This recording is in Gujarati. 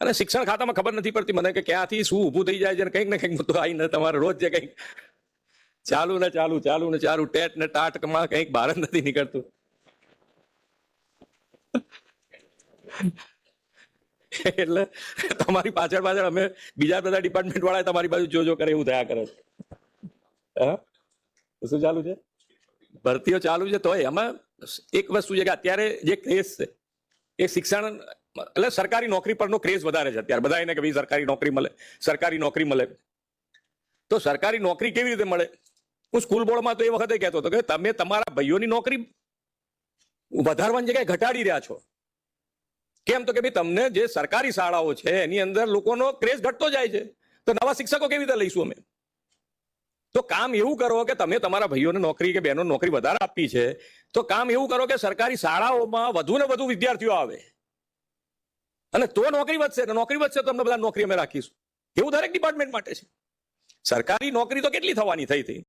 અને શિક્ષણ ખાતામાં ખબર નથી પડતી. મને કે ક્યાંથી શું ઊભું થઈ જાય છે કંઈક ને કંઈક મુદ્દો આવીને તમારે રોજ જે કંઈક ચાલુ ને ચાલુ ચાલુ ને ચાલુ, ટેટ ને ટાટકમાં કંઈક બહાર જ નથી નીકળતું. એટલે તમારી પાછળ પાછળ અમે બીજા બધા ડિપાર્ટમેન્ટ વાળા તમારી બાજુ જો જો કરે એવું થયા કરે છે. શું ચાલુ છે? ભરતીઓ ચાલુ છે, તોય એમાં એક વસ્તુ છે કે અત્યારે જે ક્રેઝ છે, એ શિક્ષણ એટલે સરકારી નોકરી પરનો ક્રેઝ વધારે છે અત્યારે. બધા એને કે ભાઈ સરકારી નોકરી મળે, સરકારી નોકરી મળે. તો સરકારી નોકરી કેવી રીતે મળે? હું સ્કૂલ બોર્ડમાં તો એ વખતે કહેતો હતો કે તમે તમારા ભાઈઓની નોકરી વધારવાની જગ્યાએ ઘટાડી રહ્યા છો. કેમ તો કે ભાઈ તમને જે સરકારી શાળાઓ છે, એની અંદર લોકોનો ક્રેઝ ઘટતો જાય છે. તો નવા શિક્ષકો કેવી રીતે લઈશું અમે? તો કામ એવું કરો કે તમે તમારા ભાઈઓને નોકરી કે બહેનો નોકરી વધારે આપી છે, તો કામ એવું કરો કે સરકારી શાળાઓમાં વધુ ને વધુ વિદ્યાર્થીઓ આવે. અને તો નોકરી વધશે નોકરી વધશે તો અમને બધા નોકરી અમે રાખીશું. એવું દરેક ડિપાર્ટમેન્ટ માટે છે. સરકારી નોકરી તો કેટલી થવાની થઈ હતી?